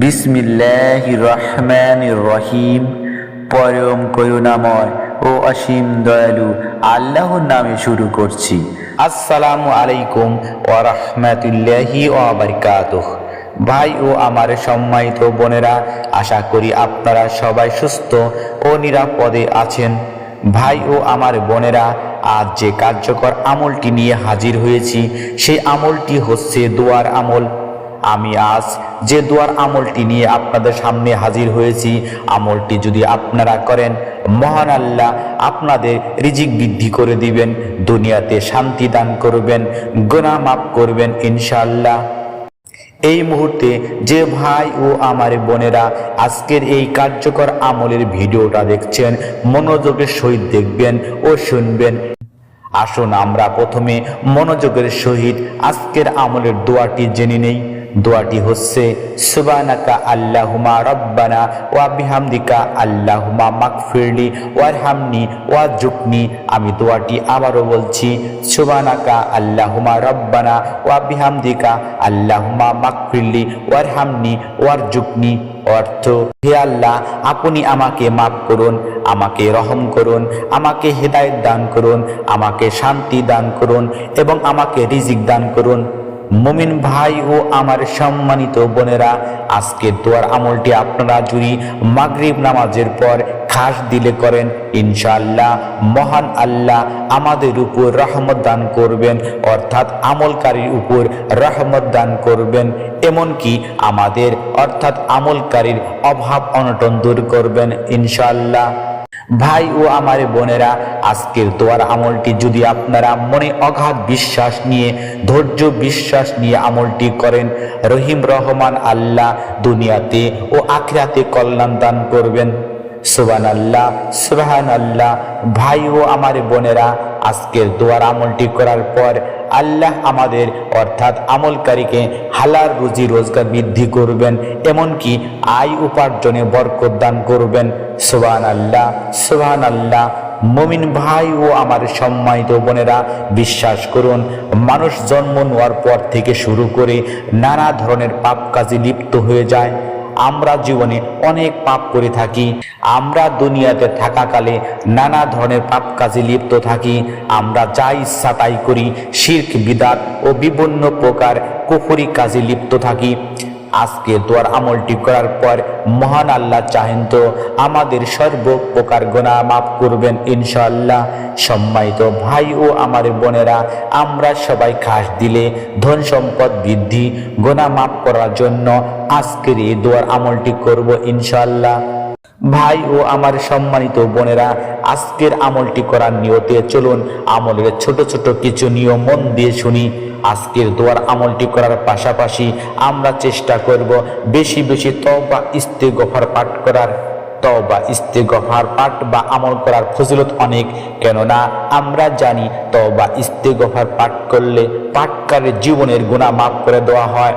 বিসমিল্লাহ রহিম। পরম করুণাময় ও অসীম দয়ালু আল্লাহর নামে শুরু করছি। আসসালামু আলাইকুম ও রহমতুল্লাহি ও বারকাতুহ। ভাই ও আমার সম্মানিত বোনেরা, আশা করি আপনারা সবাই সুস্থ ও নিরাপদে আছেন। ভাই ও আমার বোনেরা আজ যে কার্যকর আমলটি নিয়ে হাজির হয়েছি, সেই আমলটি হচ্ছে দোয়ার আমল। আমি আজ যে দোয়ার আমলটি নিয়ে আপনাদের সামনে হাজির হয়েছি, আমলটি যদি আপনারা করেন, মহান আল্লাহ আপনাদের রিজিক বৃদ্ধি করে দিবেন, দুনিয়াতে শান্তি দান করবেন গোনা মাফ করবেন, ইনশাআল্লাহ। এই মুহূর্তে যে ভাই ও আমার বোনেরা আজকের এই কার্যকর আমলের ভিডিওটা দেখছেন, মনোযোগের সহিত দেখবেন ও শুনবেন। আসুন আমরা প্রথমে মনোযোগের সহিত আজকের আমলের দোয়াটি জেনে নেই। দোয়াটি হচ্ছে সুবানাকা আল্লাহুমা রব্বানা ওয়া বিহামদিকা আল্লাহুমা মাগফিরলি ওয়ারহামনি ওয়া জুকনি আমি দোয়াটি আবারও বলছি সুবানাকা আল্লাহুমা রব্বানা ওয়া বিহামদিকা আল্লাহুমা মাগফিরলি ওয়ারহামনি ওয়ারজুকনি অর্থ, হে আল্লাহ, আপনি আমাকে মাফ করুন, আমাকে রহম করুন, আমাকে হেদায়েত দান করুন, আমাকে শান্তি দান করুন এবং আমাকে রিজিক দান করুন। মুমিন ভাই ও আমার সম্মানিত বোনেরা আজকের দোয়ার আমলটি আপনারা যদি মাগরিব নামাজের পর খাস দিলে করেন, ইনশাআল্লাহ মহান আল্লাহ আমাদের উপর রহমত দান করবেন, অর্থাৎ আমলকারীর উপর রহমত দান করবেন, এমনকি আমাদের অর্থাৎ আমলকারীর অভাব অনটন দূর করবেন, ইনশাআল্লাহ। ভাই ও আমার বোনেরা, আজকের দোয়ার আমলটি যদি আপনারা মনে অগাধ বিশ্বাস নিয়ে, ধৈর্য বিশ্বাস নিয়ে আমলটি করেন, রহিম রহমান আল্লাহ দুনিয়াতে ও আখরাতে কল্যাণ দান করবেন। সুবান আল্লাহ সুবাহান আল্লাহ ভাই ও আমার বোনেরা, আজকের দোয়ার আমলটি করার পর আল্লাহ আমাদের, অর্থাৎ আমলকারীকে হালার রুজি রোজগার বৃদ্ধি করবেন, এমনকি আয় উপার্জনে বরকত দান করবেন। সুবান আল্লাহ সুবান আল্লাহ মমিন ভাই ও আমার সম্মানিত বোনেরা, বিশ্বাস করুন, মানুষ জন্ম নেওয়ার পর থেকে শুরু করে নানা ধরনের পাপ কাজে লিপ্ত হয়ে যায়। আমরা জীবনে অনেক পাপ করে থাকি। আমরা দুনিয়াতে থাকাকালে নানা ধরনের পাপ কাজে লিপ্ত থাকি। আমরা যা ইচ্ছা তাই করি। শির্ক, বিদাত ও বিভিন্ন প্রকার কুফরি কাজে লিপ্ত থাকি। আজকে দোয়ার আমলটি করার পর মহান আল্লাহ চাহেন তো আমাদের সর্বপ্রকার গোনা মাফ করবেন ইনশাল্লাহ সম্মানিত ভাই ও আমার বোনেরা, আমরা সবাই খাস দিলে ধন সম্পদ বৃদ্ধি গোনা মাফ করার জন্য আজকের এই দোয়ার আমলটি করব ইনশাআল্লাহ। ভাই ও আমার সম্মানিত বোনেরা, আজকের আমলটি করার নিয়তে চলুন আমলের ছোট ছোট কিছু নিয়ম মন দিয়ে শুনি। আজকের দোয়ার আমলটি করার পাশাপাশি আমরা চেষ্টা করব বেশি বেশি তবা ইস্তে গফার পাঠ করার। তবা ইস্তেগফার, পাঠ বা আমল করার ফজিলত অনেক। কেননা আমরা জানি তবা ইস্তেগফার, পাঠ করলে পাঠকারের জীবনের গুণা মাফ করে দেওয়া হয়।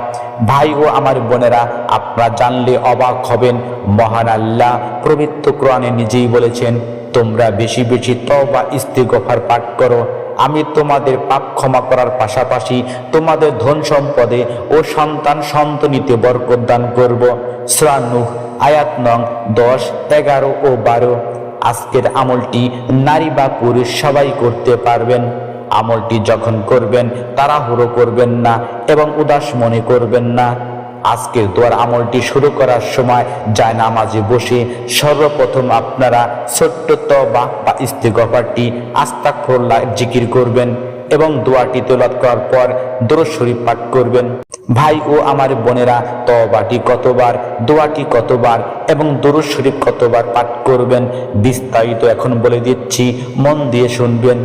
ভাই ও আমার বোনেরা, আপনারা জানলে অবাক হবেন। মহান আল্লাহ পবিত্র কোরআনে নিজেই বলেছেন, তোমরা বেশি বেশি তবা ইস্তেগফার, পাঠ করো। আমি তোমাদের পাপ ক্ষমা করার পাশাপাশি তোমাদের ধন সম্পদে ও সন্তান সন্তনিতে বরকত দান করব। শ্রানুহ আয়াত নং দশ, এগারো ও বারো। আজকের আমলটি নারী বা পুরুষ সবাই করতে পারবেন। আমলটি যখন করবেন, তাড়াহুড়ো করবেন না এবং উদাস মনে করবেন না। আজকের দোয়ার আমলটি শুরু করার সময় যায় নামাজে বসে সর্বপ্রথম আপনারা ছোট্ট বা ইস্তেগফারটি আস্তাকফরুল্লাহ জিকির করবেন। এবং দোয়াটি তোলাত করার পর দরুদ শরীফ পাঠ করবেন। ভাই ও আমার বোনেরা তবাটি কতবার, দোয়াটি কতবার এবং দরুদ শরীফ কতবার পাঠ করবেন, বিস্তারিত এখন বলে দিচ্ছি, মন দিয়ে শুনবেন।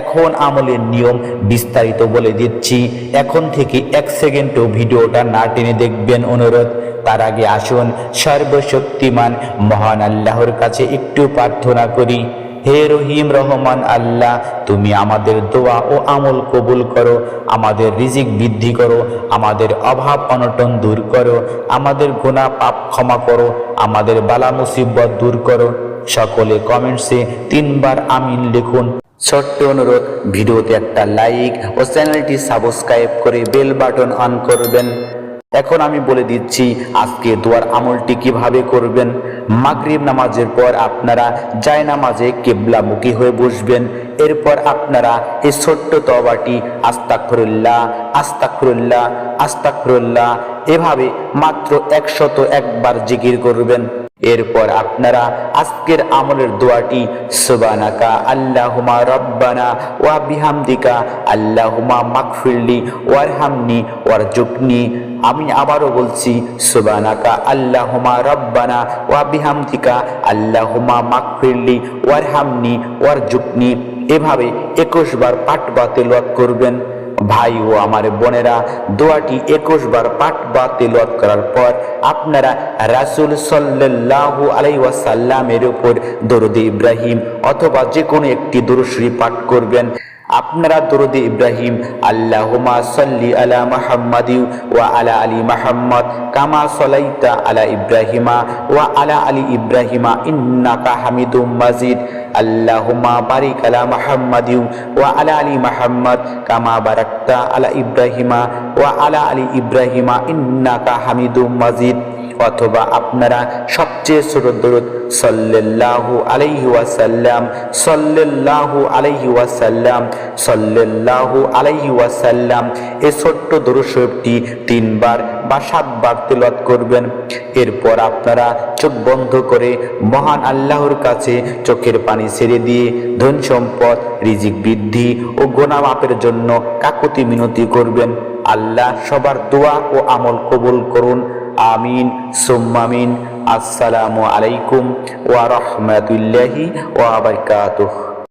এখন আমলের নিয়ম বিস্তারিত বলে দিচ্ছি। এখন থেকে এক সেকেন্ডও ভিডিওটা না টেনে দেখবেন অনুরোধ। তার আগে আসুন সর্বশক্তিমান মহান আল্লাহর কাছে একটু প্রার্থনা করি। হে রহিম রহমান আল্লাহ, তুমি আমাদের দোয়া ও আমল কবুল করো, আমাদের রিজিক বৃদ্ধি করো, আমাদের অভাব অনটন দূর করো, আমাদের গুণা পাপ ক্ষমা করো, আমাদের বালা মুসিবত দূর করো। সকলে কমেন্টসে তিনবার আমিন লিখুন। ছোট্ট অনুরোধ, ভিডিওতে একটা লাইক ও চ্যানেলটি সাবস্ক্রাইব করে বেল বাটন অন করবেন। এখন আমি বলে দিচ্ছি, আজকে দোয়ার আমলটি কীভাবে করবেন? মাগরিব নামাজের পর আপনারা জায় নামাজে কেবলামুখী হয়ে বসবেন। এরপর আপনারা এই ছোট্ট তবাটি আস্তাকফরুল্লাহ আস্তাকফরুল্লাহ আস্তাকফরুল্লাহ এভাবে মাত্র একশত একবার জিকির করবেন। এরপর আপনারা আজকের আমলের দোয়াটি সুবানাকা আল্লাহুমা রব্বানা ওয়া বিহামদিকা আল্লাহুমা মাগফিরলি ওয়ারহামনি ওয়ারজুকনি আমি আবারও বলছি সুবানাকা আল্লাহুমা রব্বানা ওয়া বিহামদিকা আল্লাহুমা মাগফিরলি ওয়ারহামনি ওয়ারজুকনি এভাবে একুশ বার পাঠ বা তেলাওয়াত করবেন। ভাই ও আমার বোনেরা, দোয়াটি একুশ বার পাঠ বা তেলাওয়াত করার পর আপনারা রাসূল সাল্লাল্লাহু আলাইহি ওয়াসাল্লামের উপর দরুদ ইব্রাহিম অথবা যে কোনো একটি দরুদ শরীফ পাঠ করবেন। আপনারা দরুদ ইব্রাহিম আল্লাহুমা সাল্লি আলা মুহাম্মাদি ওয়া আলা আলি মুহাম্মদ কামা সালাইতা আলা ইব্রাহিমা ওয়া আলা আলি ইব্রাহিমা ইন্নাকা হামিদুম মাজিদ। আল্লাহুমা বারিক আলা মুহাম্মাদি ওয়া আলা আলি মুহাম্মদ কামা বারাকতা আলা ইব্রাহিমা ওয়া আলা আলি ইব্রাহিমা ইন্নাকা হামিদুম মাজিদ। অথবা আপনারা সবচেয়ে ছোট দরুদ সাল্লাল্লাহু আলাইহি ওয়াসাল্লাম, সাল্লাল্লাহু আলাইহি ওয়াসাল্লাম, সাল্লাল্লাহু আলাইহি ওয়াসাল্লাম এই ছোট্ট শরীফটি তিনবার বা সাতবার তেলাওয়াত করবেন। এরপর আপনারা চোখ বন্ধ করে মহান আল্লাহর কাছে চোখের পানি ছেড়ে দিয়ে ধন সম্পদ, রিজিক বৃদ্ধি ও গোনা মাপের জন্য কাকুতি মিনতি করবেন। আল্লাহ সবার দোয়া ও আমল কবুল করুন। আমিন সুম্মামিন আসসালামু আলাইকুম ওয়া রাহমাতুল্লাহি